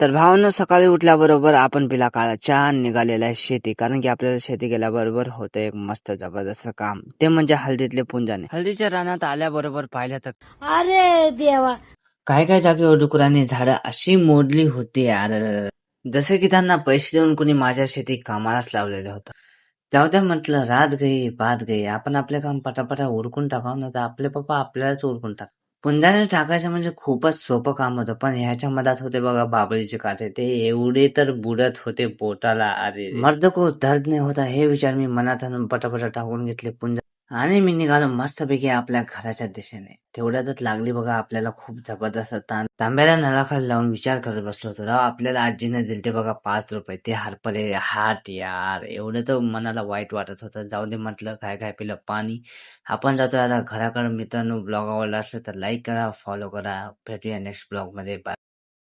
तर भावानं सकाळी उठल्याबरोबर आपण पिला काळा चहा आणि निघालेला आहे शेती. कारण की आपल्याला शेती केल्याबरोबर होतं एक मस्त जबरदस्त काम. ते म्हणजे हळदीतले पुंजाने. हळदीच्या रानात आल्याबरोबर पाहिलं तर. अरे देवा. काय काय जागेवर डुकरांनी झाडं अशी मोडली होती अरे जसे की त्यांना पैसे देऊन कुणी माझ्या शेती कामालाच लावलेलं होतं. जाऊ द्या म्हटलं रात गई बात गई. आपण आपले काम पटापटा उरकून टाकावं ना तर आपले पप्पा आपल्यालाच उरकून टाक पुंजाने टाकायचं म्हणजे खूपच सोपं काम होतं. पण ह्याच्या मधात होते बघा बाबळीचे काटे. ते एवढे तर बुडत होते बोटाला. अरे मर्द को दर्द नाही होता हे विचार मी मनात आणून पटापटा टाकून घेतले. पुंजा आणि मी निघालो मस्तपैकी आपल्या घराच्या दिशेने. तेवढ्यातच लागली बघा आपल्याला खूप जबरदस्त ताण. तांब्याला नळाखाली लावून विचार करत बसलो होतो. राव आपल्याला आजीने दिलते ते बघा पाच रुपये. ते हरपले. हाट यार. एवढं तर मनाला वाईट वाटत होतं. जाऊ दे म्हटलं काय काय पिलं? पाणी. आपण जातो आता घराकडे. मित्रांनो ब्लॉग आवडला असेल तर लाईक करा फॉलो करा. भेटूया नेक्स्ट ब्लॉगमध्ये बाय